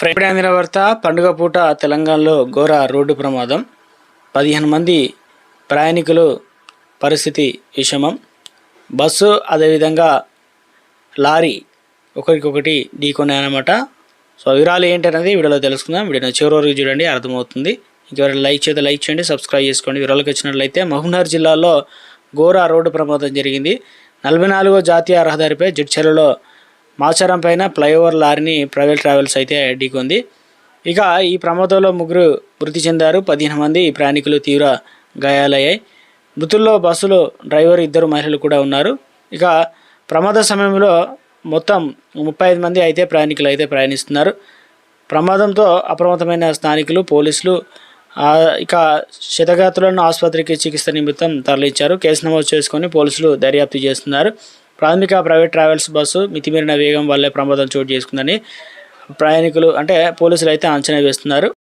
Friday అందిన వార్త పండుగ పూట తెలంగాణలో ఘోర రోడ్డు ప్రమాదం. పదిహేను మంది ప్రయాణికులు పరిస్థితి విషమం. బస్సు అదేవిధంగా లారీ ఒకరికొకటి ఢీకొన్నాయన్నమాట. సో వివరాలు ఏంటనేది వీడియోలో తెలుసుకుందాం. వీడియో చివరి వరకు చూడండి అర్థమవుతుంది. ఇంకెవరైనా లైక్ చేస్తే లైక్ చేయండి సబ్స్క్రైబ్ చేసుకోండి. వివరాలకు వచ్చినట్లయితే మహబూబ్నగర్ జిల్లాలో ఘోర రోడ్డు ప్రమాదం జరిగింది. నలభై నాలుగో జాతీయ రహదారిపై జడ్చర్లలో మాచారం పైన ఫ్లైఓవర్ లారీని ప్రైవేట్ ట్రావెల్స్ అయితే ఢీకొంది. ఇక ఈ ప్రమాదంలో ముగ్గురు మృతి చెందారు. పదిహేను మంది ప్రయాణికులు తీవ్ర గాయాలయ్యాయి. మృతుల్లో బస్సులో డ్రైవర్ ఇద్దరు మహిళలు కూడా ఉన్నారు. ఇక ప్రమాద సమయంలో మొత్తం ముప్పై ఐదు మంది అయితే ప్రయాణికులు అయితే ప్రయాణిస్తున్నారు. ప్రమాదంతో అప్రమత్తమైన స్థానికులు పోలీసులు ఇక క్షతగాతులను ఆసుపత్రికి చికిత్స నిమిత్తం తరలించారు. కేసు నమోదు చేసుకొని పోలీసులు దర్యాప్తు చేస్తున్నారు. ప్రాథమిక ప్రైవేట్ ట్రావెల్స్ బస్సు మితిమీరిన వేగం వల్లే ప్రమాదం చోటు చేసుకుందని ప్రయాణికులు అంటే పోలీసులు అయితే అంచనా వేస్తున్నారు.